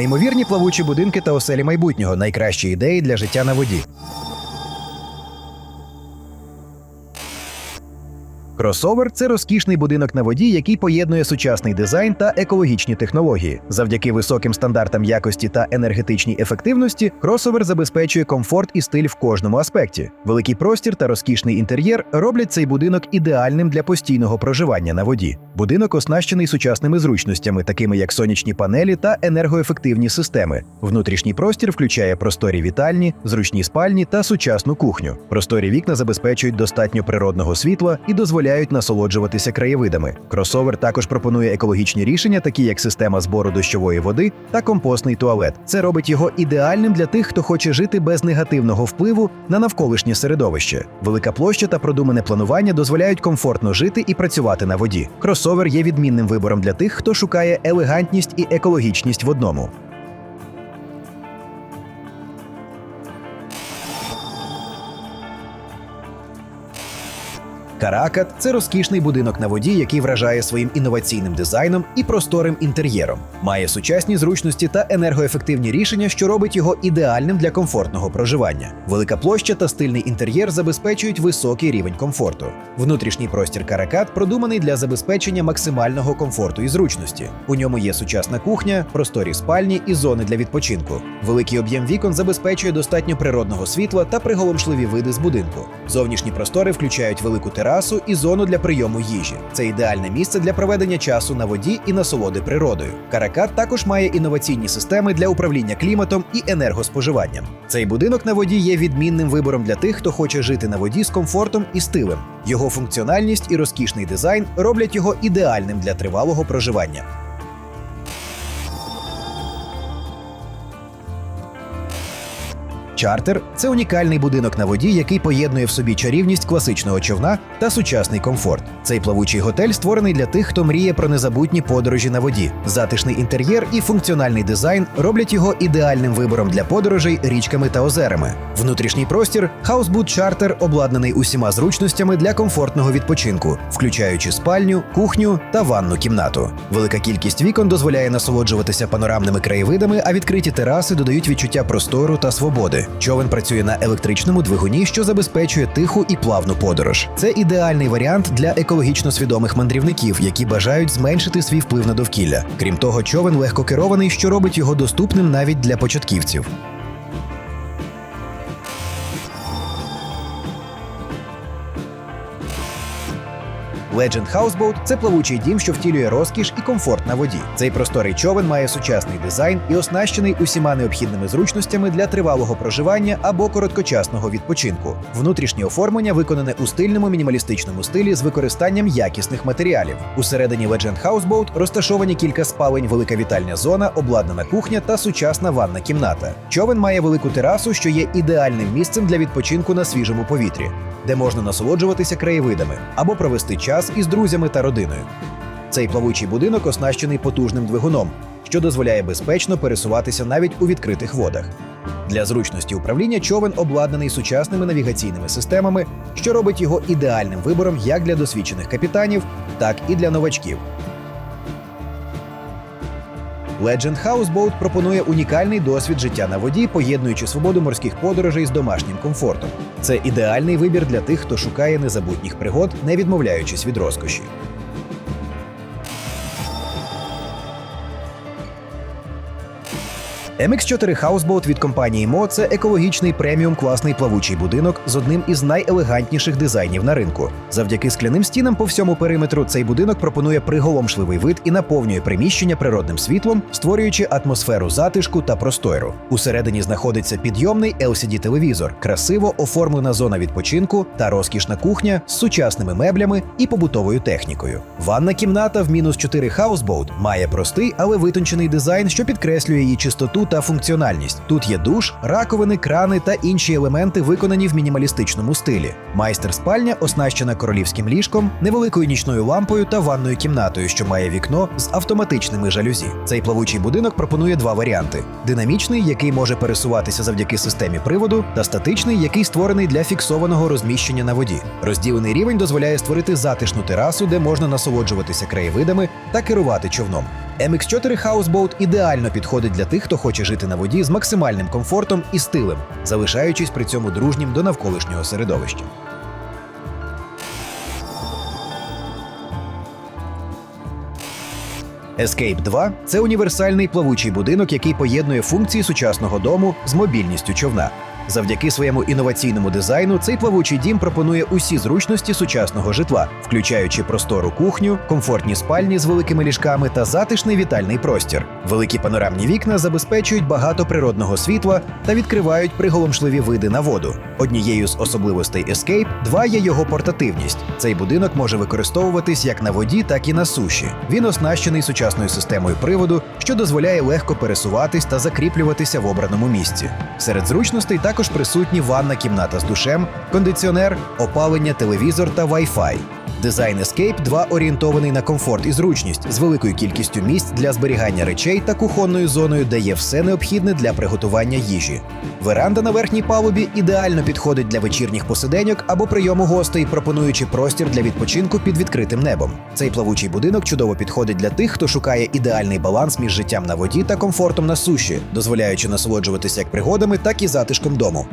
Неймовірні плавучі будинки та оселі майбутнього найкращі ідеї для життя на воді. Кросовер це розкішний будинок на воді, який поєднує сучасний дизайн та екологічні технології. Завдяки високим стандартам якості та енергетичній ефективності, кросовер забезпечує комфорт і стиль в кожному аспекті. Великий простір та розкішний інтер'єр роблять цей будинок ідеальним для постійного проживання на воді. Будинок оснащений сучасними зручностями, такими як сонячні панелі та енергоефективні системи. Внутрішній простір включає просторі вітальні, зручні спальні та сучасну кухню. Просторі вікна забезпечують достатньо природного світла і дозволяють насолоджуватися краєвидами. Кросовер також пропонує екологічні рішення, такі як система збору дощової води та компостний туалет. Це робить його ідеальним для тих, хто хоче жити без негативного впливу на навколишнє середовище. Велика площа та продумане планування дозволяють комфортно жити і працювати на воді. Кросовер є відмінним вибором для тих, хто шукає елегантність і екологічність в одному. Каракат це розкішний будинок на воді, який вражає своїм інноваційним дизайном і просторим інтер'єром. Має сучасні зручності та енергоефективні рішення, що робить його ідеальним для комфортного проживання. Велика площа та стильний інтер'єр забезпечують високий рівень комфорту. Внутрішній простір Каракат продуманий для забезпечення максимального комфорту і зручності. У ньому є сучасна кухня, просторі спальні і зони для відпочинку. Великий об'єм вікон забезпечує достатньо природного світла та приголомшливі види з будинку. Зовнішні простори включають велику терасу і зону для прийому їжі. Це ідеальне місце для проведення часу на воді і насолоди природою. Каракат також має інноваційні системи для управління кліматом і енергоспоживанням. Цей будинок на воді є відмінним вибором для тих, хто хоче жити на воді з комфортом і стилем. Його функціональність і розкішний дизайн роблять його ідеальним для тривалого проживання. Чартер це унікальний будинок на воді, який поєднує в собі чарівність класичного човна та сучасний комфорт. Цей плавучий готель створений для тих, хто мріє про незабутні подорожі на воді. Затишний інтер'єр і функціональний дизайн роблять його ідеальним вибором для подорожей річками та озерами. Внутрішній простір Houseboat Charter обладнаний усіма зручностями для комфортного відпочинку, включаючи спальню, кухню та ванну кімнату. Велика кількість вікон дозволяє насолоджуватися панорамними краєвидами, а відкриті тераси додають відчуття простору та свободи. Човен працює на електричному двигуні, що забезпечує тиху і плавну подорож. Це ідеальний варіант для екологічно свідомих мандрівників, які бажають зменшити свій вплив на довкілля. Крім того, човен легко керований, що робить його доступним навіть для початківців. Legend Houseboat – це плавучий дім, що втілює розкіш і комфорт на воді. Цей просторий човен має сучасний дизайн і оснащений усіма необхідними зручностями для тривалого проживання або короткочасного відпочинку. Внутрішнє оформлення виконане у стильному мінімалістичному стилі з використанням якісних матеріалів. Усередині Legend Houseboat розташовані кілька спалень, велика вітальня зона, обладнана кухня та сучасна ванна кімната. Човен має велику терасу, що є ідеальним місцем для відпочинку на свіжому повітрі де можна насолоджуватися краєвидами або провести час із друзями та родиною. Цей плавучий будинок оснащений потужним двигуном, що дозволяє безпечно пересуватися навіть у відкритих водах. Для зручності управління човен обладнаний сучасними навігаційними системами, що робить його ідеальним вибором як для досвідчених капітанів, так і для новачків. Legend Houseboat пропонує унікальний досвід життя на воді, поєднуючи свободу морських подорожей з домашнім комфортом. Це ідеальний вибір для тих, хто шукає незабутніх пригод, не відмовляючись від розкоші. MX4 Houseboat від компанії Мо це екологічний преміум класний плавучий будинок з одним із найелегантніших дизайнів на ринку. Завдяки скляним стінам по всьому периметру цей будинок пропонує приголомшливий вид і наповнює приміщення природним світлом, створюючи атмосферу затишку та простору. Усередині знаходиться підйомний LCD-телевізор, красиво оформлена зона відпочинку та розкішна кухня з сучасними меблями і побутовою технікою. Ванна кімната в мінус 4 Houseboat має простий, але витончений дизайн, що підкреслює її чистоту та функціональність. Тут є душ, раковини, крани та інші елементи, виконані в мінімалістичному стилі. Майстер спальня оснащена королівським ліжком, невеликою нічною лампою та ванною кімнатою, що має вікно з автоматичними жалюзі. Цей плавучий будинок пропонує два варіанти: динамічний, який може пересуватися завдяки системі приводу, та статичний, який створений для фіксованого розміщення на воді. Розділений рівень дозволяє створити затишну терасу, де можна насолоджуватися краєвидами та керувати човном. MX4 Houseboat ідеально підходить для тих, хто хоче жити на воді з максимальним комфортом і стилем, залишаючись при цьому дружнім до навколишнього середовища. Escape 2 – це універсальний плавучий будинок, який поєднує функції сучасного дому з мобільністю човна. Завдяки своєму інноваційному дизайну цей плавучий дім пропонує усі зручності сучасного житла, включаючи простору кухню, комфортні спальні з великими ліжками та затишний вітальний простір. Великі панорамні вікна забезпечують багато природного світла та відкривають приголомшливі види на воду. Однією з особливостей Escape 2 є його портативність. Цей будинок може використовуватись як на воді, так і на суші. Він оснащений сучасною системою приводу, що дозволяє легко пересуватись та закріплюватися в обраному місці. Серед зручностей також присутні ванна кімната з душем, кондиціонер, опалення, телевізор та Wi-Fi. Дизайн Escape 2 орієнтований на комфорт і зручність з великою кількістю місць для зберігання речей та кухонною зоною, де є все необхідне для приготування їжі. Веранда на верхній палубі ідеально підходить для вечірніх посиденьок або прийому гостей, пропонуючи простір для відпочинку під відкритим небом. Цей плавучий будинок чудово підходить для тих, хто шукає ідеальний баланс між життям на воді та комфортом на суші, дозволяючи насолоджуватися як пригодами, так і затишком дому.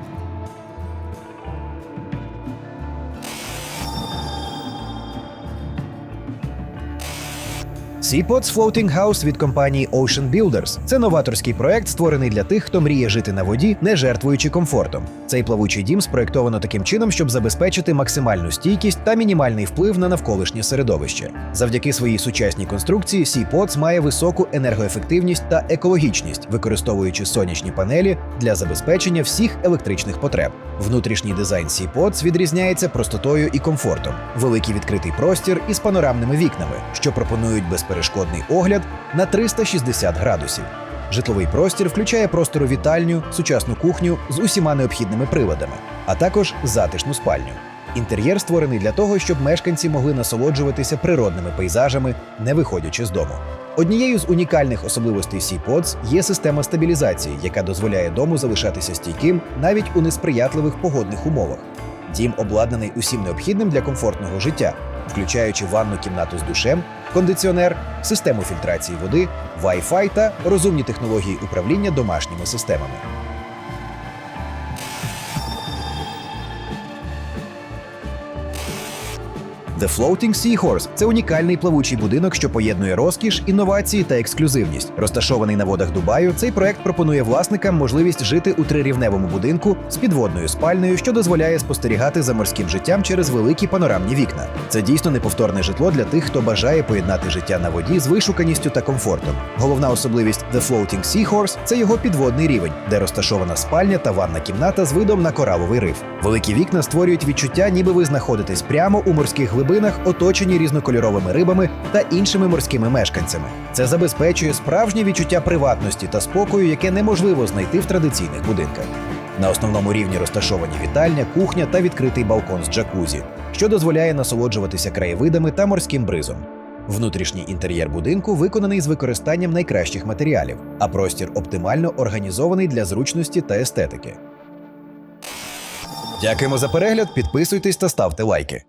Seapods Floating House від компанії Ocean Builders – це новаторський проект, створений для тих, хто мріє жити на воді, не жертвуючи комфортом. Цей плавучий дім спроєктовано таким чином, щоб забезпечити максимальну стійкість та мінімальний вплив на навколишнє середовище. Завдяки своїй сучасній конструкції Seapods має високу енергоефективність та екологічність, використовуючи сонячні панелі для забезпечення всіх електричних потреб. Внутрішній дизайн Seapods відрізняється простотою і комфортом, великий відкритий простір із панорамними вікнами, що пропонують безперешкодний огляд на 360 градусів. Житловий простір включає простору вітальню, сучасну кухню з усіма необхідними приладами, а також затишну спальню. Інтер'єр створений для того, щоб мешканці могли насолоджуватися природними пейзажами, не виходячи з дому. Однією з унікальних особливостей Seapods є система стабілізації, яка дозволяє дому залишатися стійким навіть у несприятливих погодних умовах. Дім обладнаний усім необхідним для комфортного життя, включаючи ванну кімнату з душем, кондиціонер, систему фільтрації води, Wi-Fi та розумні технології управління домашніми системами. The Floating Seahorse – це унікальний плавучий будинок, що поєднує розкіш, інновації та ексклюзивність. Розташований на водах Дубаю, цей проект пропонує власникам можливість жити у трирівневому будинку з підводною спальнею, що дозволяє спостерігати за морським життям через великі панорамні вікна. Це дійсно неповторне житло для тих, хто бажає поєднати життя на воді з вишуканістю та комфортом. Головна особливість The Floating Seahorse – це його підводний рівень, де розташована спальня та ванна кімната з видом на кораловий риф. Великі вікна створюють відчуття, ніби ви знаходитесь прямо у морських глибинах, оточені різнокольоровими рибами та іншими морськими мешканцями. Це забезпечує справжнє відчуття приватності та спокою, яке неможливо знайти в традиційних будинках. На основному рівні розташовані вітальня, кухня та відкритий балкон з джакузі, що дозволяє насолоджуватися краєвидами та морським бризом. Внутрішній інтер'єр будинку виконаний з використанням найкращих матеріалів, а простір оптимально організований для зручності та естетики. Дякуємо за перегляд, підписуйтесь та ставте лайки.